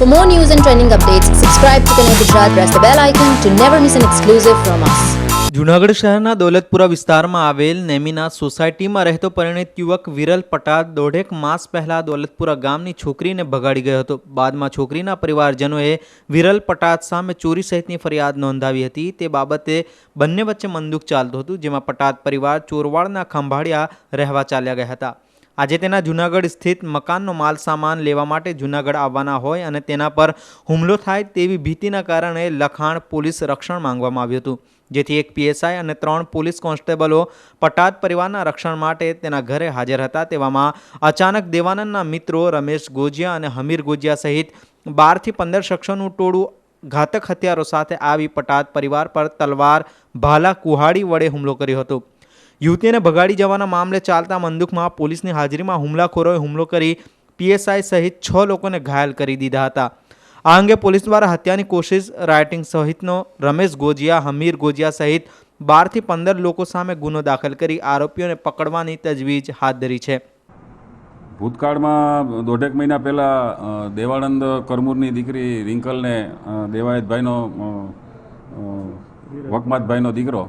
For more news and trending updates, subscribe to Connect Gujarat, press the bell icon to never miss an exclusive from us. Junagadh શહેરના દોલતપુરા વિસ્તારમાં આવેલ નેમિના સોસાયટીમાં રહેતો પરિણીત યુવક વિરલ પટાલ દોઢેક માસ પહેલા દોલતપુરા ગામની છોકરીને ભગાડી ગયો હતો. બાદમાં છોકરીના પરિવારજનોએ વિરલ પટાલ સામે ચોરી સહિતની ફરિયાદ નોંધાવી હતી. તે બાબતે બંને વચ્ચે મંદુક ચાલતું હતું જેમાં પટાદ પરિવાર ચોરવાડના ખંભાળિયા રહેવા ચાલ્યા ગયા હતા. આજે તેના જૂનાગઢ સ્થિત મકાનનો માલ સામાન લેવા માટે જૂનાગઢ આવવાના હોય અને તેના પર હુમલો થાય તેવી ભીતિના કારણે લખાણ પોલીસ રક્ષણ માંગવામાં આવ્યું હતું. જેથી એક પીએસઆઈ અને ત્રણ પોલીસ કોન્સ્ટેબલો પટાદ પરિવારના રક્ષણ માટે તેના ઘરે હાજર હતા. તેવામાં અચાનક દેવાનંદના મિત્રો રમેશ ગોજિયા અને હમીર ગોજિયા સહિત બારથી પંદર શખ્સોનું ટોળું ઘાતક હથિયારો સાથે આવી પટાદ પરિવાર પર તલવાર, ભાલા, કુહાડી વડે હુમલો કર્યો હતો. યુવતીને ભગાડી જવાના મામલે ચાલતા મંદુકમાં પોલીસની હાજરીમાં હુમલાખોરોએ હુમલો કરી પીએસઆઈ સહિત છ લોકોને ઘાયલ કરી દીધા હતા. આ અંગે પોલીસ દ્વારા હત્યાની કોશિશ રાઇટિંગ સહિતનો રમેશ ગોજિયા, હમીર ગોજિયા સહિત બારથી પંદર લોકો સામે ગુનો દાખલ કરી આરોપીઓને પકડવાની તજવીજ હાથ ધરી છે. ભૂતકાળમાં દોઢેક મહિના પહેલાં દેવાનંદ કરમૂરની દીકરી રિંકલને દેવાયતભાઈનો વકમાતભાઈનો દીકરો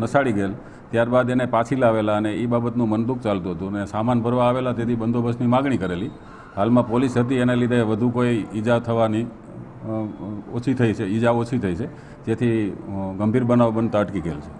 નસાડી ગયેલ. ત્યારબાદ એને પાછી લાવેલા અને એ બાબતનું મનદુખ ચાલતું હતું અને સામાન ભરવા આવેલા તેથી બંદોબસ્તની માગણી કરેલી. હાલમાં પોલીસ હતી, એના લીધે વધુ કોઈ ઈજા થવાની ઓછી થઈ છે, ઈજા ઓછી થઈ છે. જેથી ગંભીર બનાવ બનતા અટકી ગયેલ છે.